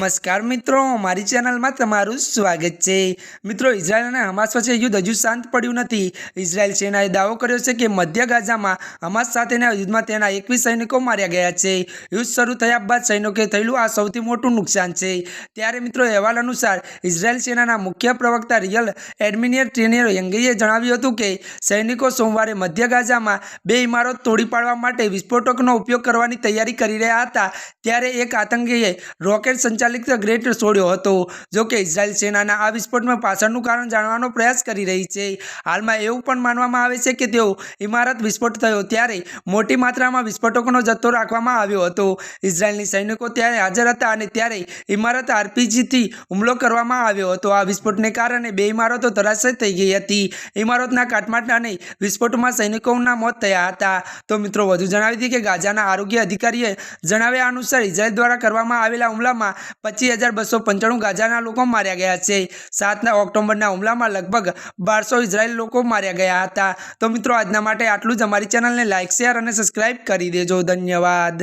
નમસ્કાર મિત્રો મારી ચેનલમાં તમારું સ્વાગત છે. મિત્રો, ઇઝરાયલ અને હમાસ વચ્ચે યુદ્ધ હજુ શાંત પડ્યું નથી. ઇઝરાયલ સેનાએ દાવો કર્યો છે કે મધ્ય ગાઝામાં હમાસ સાથેના યુદ્ધમાં તેના એકવીસ સૈનિકો માર્યા ગયા છે. યુદ્ધ શરૂ થયા બાદ સૈનિકોએ થયેલું આ સૌથી મોટું નુકસાન છે. ત્યારે મિત્રો, અહેવાલ અનુસાર ઇઝરાયલ સેનાના મુખ્ય પ્રવક્તા રિયલ એડમિનિયર ટ્રેનિયર યંગીએ જણાવ્યું હતું કે સૈનિકો સોમવારે મધ્ય ગાઝામાં બે ઇમારત તોડી પાડવા માટે વિસ્ફોટકનો ઉપયોગ કરવાની તૈયારી કરી રહ્યા હતા. ત્યારે એક આતંકીએ રોકેટ સંચાલિત ગ્રેટ છોડ્યો હતો. જો કે ઇઝરાયલ સેનાના આ વિસ્ફોટમાં પાછળનું કારણ જાણવાનો પ્રયાસ કરી રહી છે. હાલમાં એવું પણ માનવામાં આવે છે કે તેઓ ઇમારત વિસ્ફોટ થયો ત્યારે મોટી માત્રામાં વિસ્ફોટકોનો જથ્થો રાખવામાં આવ્યો હતો. ઇઝરાયલની સૈનિકો ત્યારે હાજર હતા અને ત્યારે ઇમારત આરપીજીથી હુમલો કરવામાં આવ્યો હતો. આ વિસ્ફોટને કારણે બે ઇમારતો ધરાશય થઈ ગઈ હતી. ઇમારતના કાટમાટ અને વિસ્ફોટમાં સૈનિકોના મોત થયા હતા. તો મિત્રો, વધુ જણાવી દઈએ કે ગાઝાના આરોગ્ય અધિકારીએ જણાવ્યા અનુસાર ઇઝરાયલ દ્વારા કરવામાં આવેલા હુમલામાં પચીસ હજાર બસો પંચાણું ગાઝાના લોકો માર્યા ગયા છે. સાતના ઓક્ટોબરના હુમલામાં લગભગ બારસો ઇઝરાયેલ લોકો માર્યા ગયા હતા. તો મિત્રો, આજના માટે આટલું જ. અમારી ચેનલને લાઇક શેર અને સબસ્ક્રાઇબ કરી દેજો. ધન્યવાદ.